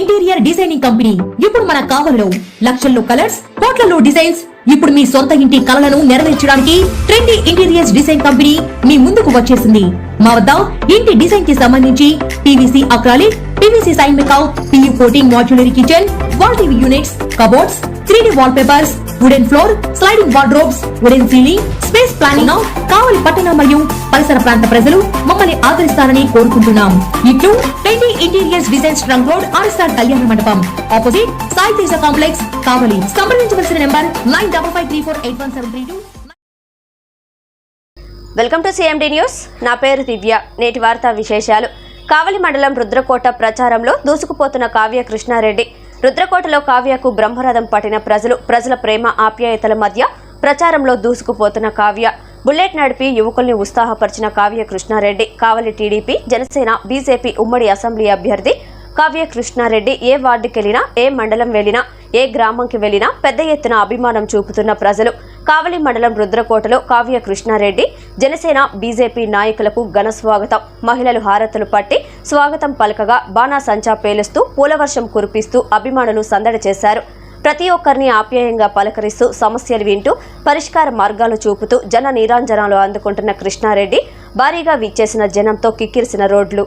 Interior designing company. ఇప్పుడు మన కావల్లో లక్షల్లో కలర్స్ కోట్లలో డిజైన్స్. ఇప్పుడు మీ సొంత ఇంటి కలలను నెరవేర్చడానికి ట్రెండీ ఇంటీరియర్స్ డిజైన్ కంపెనీ మీ ముందుకు వచ్చేసింది. మా వద్ద ఇంటి డిజైన్కి సంబంధించి? PVC acrylic PVC sign makeout PU coating modular kitchen wall TV units cupboards three D wallpapers wooden floor sliding wardrobes wooden ceiling space planning Kavali పట్టణ మరియు పరిసర ప్రాంత ప్రజలు మమ్మల్ని ఆదరిస్తారని కోరుకుంటున్నాం. ఇట్లు twenty interiors designs trunk road RSR Kalyana Mandapam. Opposite Sai Teja complex Kavali. సంప్రదించవలసిన number nine double five three four eight one seven three two welcome to CMD news నా పేరు దివ్య. నేటి వార్తా విశేషాలు. కావలి మండలం రుద్రకోట ప్రచారంలో దూసుకుపోతున్న కావ్య కృష్ణారెడ్డి. రుద్రకోటలో కావ్యకు బ్రహ్మరథం పట్టిన ప్రజలు ప్రజల ప్రేమ ఆప్యాయతల మధ్య ప్రచారంలో దూసుకుపోతున్న కావ్య. బుల్లెట్ నడిపి యువకుల్ని ఉత్సాహపరిచిన కావ్య కృష్ణారెడ్డి కావలి టీడీపీ జనసేన బీజేపీ ఉమ్మడి అసెంబ్లీ అభ్యర్థి కావ్య కృష్ణారెడ్డి ఏ వార్డుకెళ్ళినా ఏ మండలం వెళ్ళినా ఏ గ్రామంకి వెళ్ళినా పెద్ద ఎత్తున అభిమానం చూపుతున్న ప్రజలు. కావలి మండలం రుద్రకోటలో కావ్య కృష్ణారెడ్డి జనసేన బీజేపీ నాయకులకు ఘన స్వాగతం. మహిళలు హారతులు పట్టి స్వాగతం పలకగా బాణా సంచా పేలుస్తూ పూలవర్షం కురిపిస్తూ అభిమానులు సందడి చేశారు. ప్రతి ఒక్కరిని ఆప్యాయంగా పలకరిస్తూ సమస్యలు వింటూ పరిష్కార మార్గాలు చూపుతూ జన నీరాంజనాలు అందుకుంటున్న కృష్ణారెడ్డి భారీగా విచ్చేసిన జనంతో కిక్కిరిసిన రోడ్లు.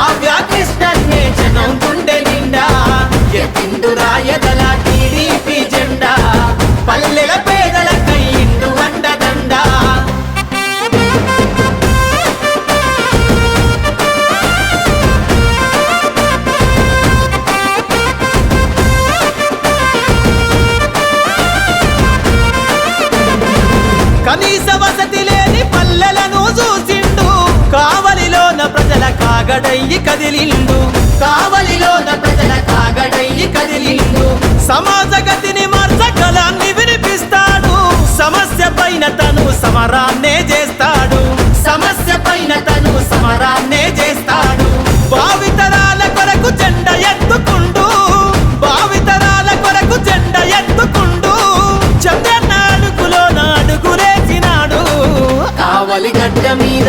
కావ్యాకృష్ణ కృష్ణన్నే జనం గుండె నిండా. ఎత్తిండు రాయదల కాగడయ్యి కదిలిండు. కావలిలోన ప్రజల కాగడయ్యి కదిలిండు. సమాజ గతిని మార్చగలాన్ని వినిపిస్తాడు. సమస్య పైన తను సమరాన్నే చేస్తాడు. సమస్య పైన తను సమరాన్నే చేస్తాడు. భావితరాల కొరకు జెండ ఎత్తుకుండు. భావితరాల కొరకు జెండ ఎత్తుకుండు. చంద్రన్న అడుగులో నాడుగులేసినాడు కావలి గడ్డ మీద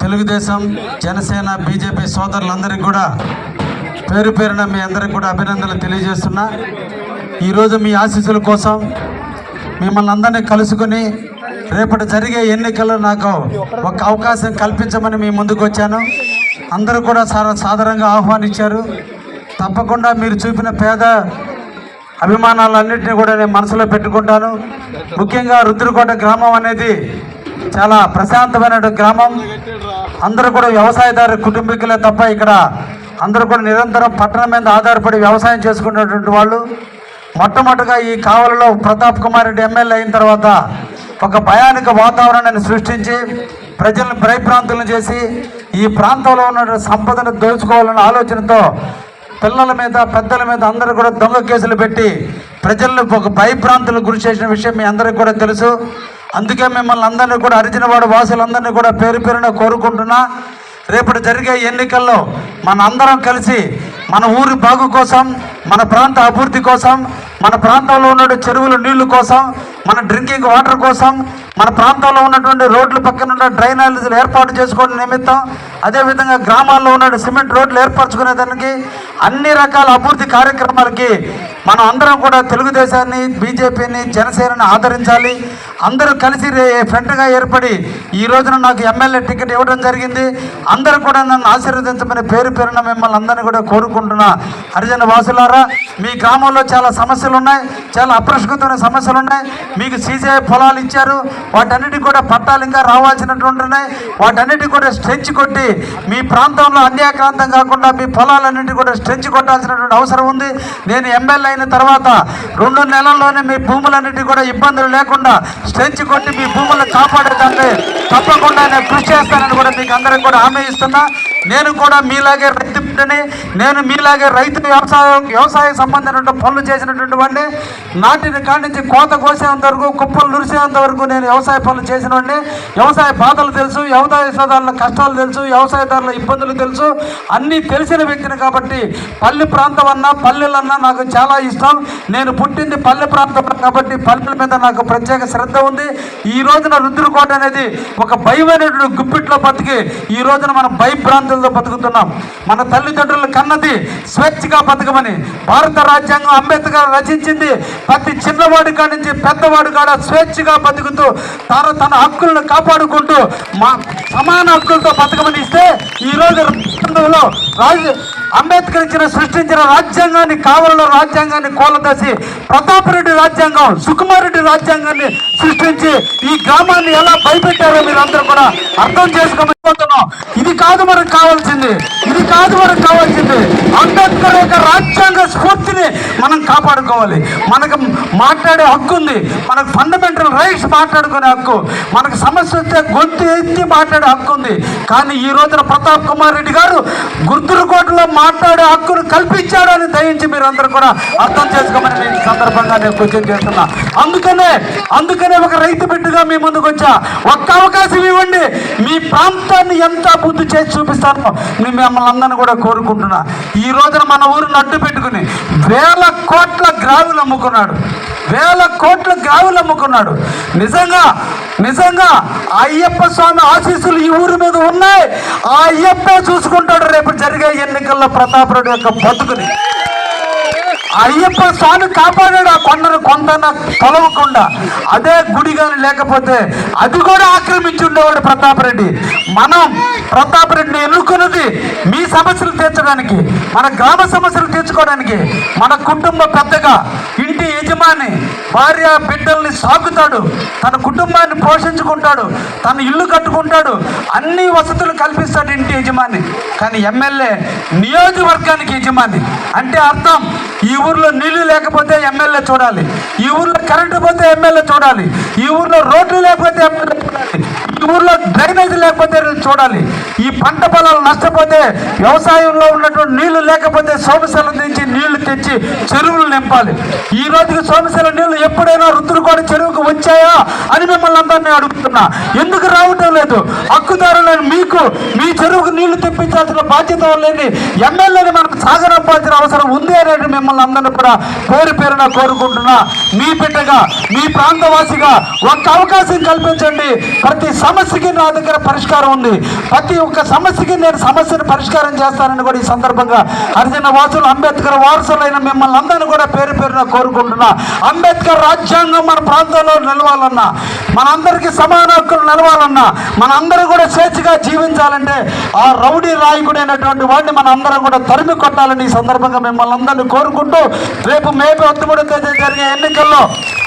తెలుగుదేశం జనసేన బీజేపీ సోదరులందరికీ కూడా పేరు పేరున మీ అందరికి కూడా అభినందనలు తెలియజేస్తున్నా. ఈరోజు మీ ఆశీస్సుల కోసం మిమ్మల్ని అందరినీ కలుసుకొని రేపటి జరిగే ఎన్నికల్లో నాకు ఒక అవకాశం కల్పించమని మీ ముందుకు వచ్చాను. అందరూ కూడా చాలా సాధారణంగా ఆహ్వానించారు. తప్పకుండా మీరు చూపిన పేద అభిమానాలన్నింటినీ కూడా నేను మనసులో పెట్టుకుంటాను. ముఖ్యంగా రుద్రకోట గ్రామం అనేది చాలా ప్రశాంతమైన గ్రామం. అందరూ కూడా వ్యవసాయదారు కుటుంబీకులే తప్ప ఇక్కడ అందరూ కూడా నిరంతరం పట్టణం మీద ఆధారపడి వ్యవసాయం చేసుకునేటువంటి వాళ్ళు. మొట్టమొదటిగా ఈ కావలలో ప్రతాప్ కుమార్ రెడ్డి ఎమ్మెల్యే అయిన తర్వాత ఒక భయానక వాతావరణాన్ని సృష్టించి ప్రజలను భయప్రాంతులను చేసి ఈ ప్రాంతంలో ఉన్న సంపదను దోచుకోవాలన్న ఆలోచనతో పిల్లల మీద పెద్దల మీద అందరూ కూడా దొంగ కేసులు పెట్టి ప్రజలను ఒక భయభ్రాంతులకు గురి చేసిన విషయం మీ అందరికీ కూడా తెలుసు. అందుకే మిమ్మల్ని అందరినీ కూడా అరిచినవాడు వాసులందరినీ కూడా పేరు పేరున కోరుకుంటున్నా. రేపటి జరిగే ఎన్నికల్లో మన అందరం కలిసి మన ఊరి బాగు కోసం మన ప్రాంత అభివృద్ధి కోసం మన ప్రాంతంలో ఉన్న చెరువుల నీళ్ళు కోసం మన డ్రింకింగ్ వాటర్ కోసం మన ప్రాంతంలో ఉన్నటువంటి రోడ్ల పక్కన ఉన్న డ్రైనేజీలు ఏర్పాటు చేసుకోవడం నిమిత్తం అదేవిధంగా గ్రామాల్లో ఉన్న సిమెంట్ రోడ్లు ఏర్పరచుకునే దానికి అన్ని రకాల అభివృద్ధి కార్యక్రమాలకి మనం అందరం కూడా తెలుగుదేశాన్ని బీజేపీని జనసేనని ఆదరించాలి. అందరూ కలిసి ఫ్రెండ్గా ఏర్పడి ఈ రోజున నాకు ఎమ్మెల్యే టికెట్ ఇవ్వడం జరిగింది. అందరూ కూడా నన్ను ఆశీర్వదించమని పేరు పేరున మిమ్మల్ని అందరినీ కూడా కోరుకుంటున్నా. హరిజన వాసులారా మీ గ్రామంలో చాలా సమస్యలు ఉన్నాయి చాలా అప్రస్కృతమైన సమస్యలు ఉన్నాయి మీకు సీజీఐ పొలాలు ఇచ్చారు. వాటన్నిటికి కూడా పట్టాలు ఇంకా రావాల్సినటువంటి ఉన్నాయి. వాటన్నిటికి కూడా స్ట్రెచ్ కొట్టి మీ ప్రాంతంలో అన్యాక్రాంతం కాకుండా మీ పొలాలన్నింటి కూడా స్ట్రెచ్ కొట్టాల్సినటువంటి అవసరం ఉంది. నేను ఎమ్మెల్యే అయిన తర్వాత రెండు నెలల్లోనే మీ భూములన్నిటి కూడా ఇబ్బందులు లేకుండా స్ట్రెంచ్ కొట్టి మీ భూములను కాపాడేదాన్ని తప్పకుండా నేను కృషి చేస్తానని కూడా మీకు అందరికి కూడా హామీ ఇస్తున్నా. నేను కూడా మీలాగే రైతు బిడ్డని నేను మీలాగే రైతు వ్యవసాయం వ్యవసాయ సంబంధమైన పనులు చేసినటువంటి వాడిని నాటిన కాడి నుంచి కోత కోసేంత వరకు కుప్పలు నురిసేంత వరకు నేను వ్యవసాయ పనులు చేసిన వాడిని వ్యవసాయ బాధలు తెలుసు వ్యవసాయదారుల కష్టాలు తెలుసు వ్యవసాయదారుల ఇబ్బందులు తెలుసు అన్నీ తెలిసిన వ్యక్తిని కాబట్టి పల్లె ప్రాంతం అన్నా పల్లెలన్నా నాకు చాలా ఇష్టం. నేను పుట్టింది పల్లె ప్రాంతం కాబట్టి పల్లెల మీద నాకు ప్రత్యేక శ్రద్ధ ఉంది. ఈ రోజున రుద్రకోట అనేది ఒక భయమైనటువంటి గుప్పిట్లో బతికి ఈ రోజున మనం భయభ్రాంతులతో బతుకుతున్నాం. మన తల్లిదండ్రులు కన్నది స్వేచ్ఛగా బతకమని భారత రాజ్యాంగం అంబేద్కర్ రచించింది. ప్రతి చిన్నవాడి కాడి నుంచి పెద్దవాడు కాడ స్వేచ్ఛగా బతుకుతూ తాను తన హక్కులను కాపాడుకుంటూ మా సమాన హక్కులతో బతకమని ఇస్తే ఈ రోజు రాజ్యాంగంలో రాజు అంబేద్కర్ ఇచ్చిన సృష్టించిన రాజ్యాంగాన్ని కావలలో రాజ్యాంగాన్ని కోలదసి ప్రతాపరెడ్డి రాజ్యాంగం సుకుమారెడ్డి రాజ్యాంగాన్ని సృష్టించి ఈ గ్రామాన్ని ఎలా భయపెట్టారో మీరందరూ కూడా అర్థం చేసుకోబోతున్నాం ఇది కాదు మనకు కావాల్సింది. ఇది కాదు మనకు కావాల్సింది. అంబేద్కర్ యొక్క రాజ్యాంగ స్ఫూర్తిని మనం కాపాడుకోవాలి. మనకు మాట్లాడే హక్కు ఉంది. మనకు ఫండమెంటల్ రైట్స్ మాట్లాడుకునే హక్కు. మనకు సమస్య వస్తే గొంతు ఎత్తి మాట్లాడే హక్కు ఉంది. కానీ ఈ రోజున ప్రతాప్ కుమార్ రెడ్డి గారు గుర్తురుకోటలో మాట్లాడే హక్కును కల్పించాడు అని దయించి మీరు అందరూ కూడా అర్థం చేసుకోమని నేను సందర్భంగా నేను క్వశ్చన్ చేస్తున్నా. అందుకనే అందుకనే ఒక రైతు బిడ్డగా మీ ముందుకు వచ్చా. ఒక్క అవకాశం ఇవ్వండి. మీ ప్రాంతాన్ని ఎంత అభివృద్ధి చేసి చూపిస్తానో నేను మిమ్మల్ని అందరిని కూడా కోరుకుంటున్నా. ఈ రోజున మన ఊరిని అడ్డు పెట్టుకుని వేల కోట్ల గ్రావులు అమ్ముకున్నాడు. వేల కోట్ల గ్రావులు అమ్ముకున్నాడు. నిజంగా నిజంగా అయ్యప్ప స్వామి ఆశీస్సులు ఈ ఊరి మీద ఉన్నాయి. ఆ అయ్యప్ప చూసుకుంటాడు రేపు జరిగే ఎన్నికల్లో ప్రతాపరుడు యొక్క బతుకుని. అయ్యప్ప స్వామి కాపాడాడు ఆ కొండను కొండన తొలవకుండా అదే గుడి కానీ లేకపోతే అది కూడా ఆక్రమించి ఉండేవాడు ప్రతాప్ రెడ్డి. మనం ప్రతాప్ రెడ్డిని ఎన్నుకున్నది మీ సమస్యలు తీర్చడానికి మన గ్రామ సమస్యలు తీర్చుకోవడానికి మన కుటుంబ పెద్దగా ఇంటి యజమాని భార్య బిడ్డల్ని సాకుతాడు. తన కుటుంబాన్ని పోషించుకుంటాడు. తన ఇల్లు కట్టుకుంటాడు. అన్ని వసతులు కల్పిస్తాడు ఇంటి యజమాని. కానీ ఎమ్మెల్యే నియోజకవర్గానికి యజమాని. అంటే అర్థం ఈ ఊర్లో నీళ్ళు లేకపోతే ఎమ్మెల్యే చూడాలి. ఈ ఊర్లో కరెంటు పోతే ఎమ్మెల్యే చూడాలి. ఈ ఊర్లో రోడ్లు లేకపోతే ఎమ్మెల్యే చూడాలి. ఈ ఊర్లో డ్రైనేజ్ లేకపోతే చూడాలి. ఈ పంట పొలాలు నష్టపోతే వ్యవసాయంలో ఉన్నటువంటి నీళ్ళు లేకపోతే సోమశల నుంచి నీళ్ళు తెచ్చి చెరువులు నింపాలి. ఈ రోజుకి సోమశల నీళ్ళు ఎప్పుడైనా రుద్రుకోట చెరువుకు వచ్చాయా అని మిమ్మల్ని అందరినీ అడుగుతున్నా. ఎందుకు రావటం లేదు? హక్కుదారులను మీకు మీ చెరువుకు నీళ్ళు తెప్పించాల్సిన బాధ్యత లేని ఎమ్మెల్యేని మనకు సాగరంపాల్సిన అవసరం ఉంది అనేది మిమ్మల్ని అందరినీ కూడా కోరి పేరున కోరుకుంటున్నా. మీ బిడ్డగా మీ ప్రాంతవాసిగా ఒక అవకాశం కల్పించండి. ప్రతి సమస్యకి నా దగ్గర పరిష్కారం ఉంది. ప్రతి ఒక్క సమస్యకి నేను సమస్యను పరిష్కారం చేస్తానని కూడా ఈ సందర్భంగా హరిజన వాసులు అంబేద్కర్ వారసులైన మిమ్మల్ని అందరినీ కూడా పేరు పేరున కోరుకుంటున్నా. అంబేద్కర్ రాజ్యాంగం మన ప్రాంతంలో నిలవాలన్నా మనందరికీ సమాన హక్కులు నిలవాలన్నా మనందరూ కూడా స్వేచ్ఛగా జీవించాలంటే ఆ రౌడీ రాయకుడైనటువంటి వాడిని మన అందరం కూడా తరిమి కొట్టాలని ఈ సందర్భంగా మిమ్మల్ని అందరినీ కోరుకుంటూ రేపు మే పంతొమ్మిదో తేదీ జరిగే ఎన్నికల్లో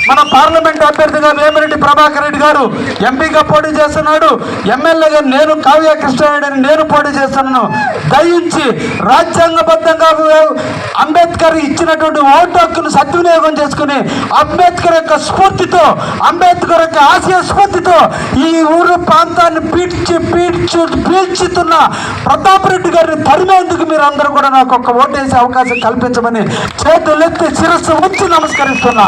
మన పార్లమెంట్ అభ్యర్థిగా వేమిరెడ్డి ప్రభాకర్ రెడ్డి గారు ఎంపీగా పోటీ చేస్తున్నాడు. ఎమ్మెల్యేగా నేను కావ్య కృష్ణారెడ్డిని నేను పోటీ చేస్తున్నాను. దయించి రాజ్యాంగబద్ధంగా అంబేద్కర్ ఇచ్చినటువంటి ఓటు హక్కును సద్వినియోగం చేసుకుని అంబేద్కర్ యొక్క స్ఫూర్తితో అంబేద్కర్ యొక్క ఆశయ స్ఫూర్తితో ఈ ఊరు ప్రాంతాన్ని పీడ్చి పీడ్చు పీల్చుతున్న ప్రతాప్ రెడ్డి గారిని తరిమేందుకు మీరు అందరూ కూడా నాకు ఒక ఓటేసే అవకాశం కల్పించమని చేతులెత్తి శిరస్సు ఉంచి నమస్కరిస్తున్నా.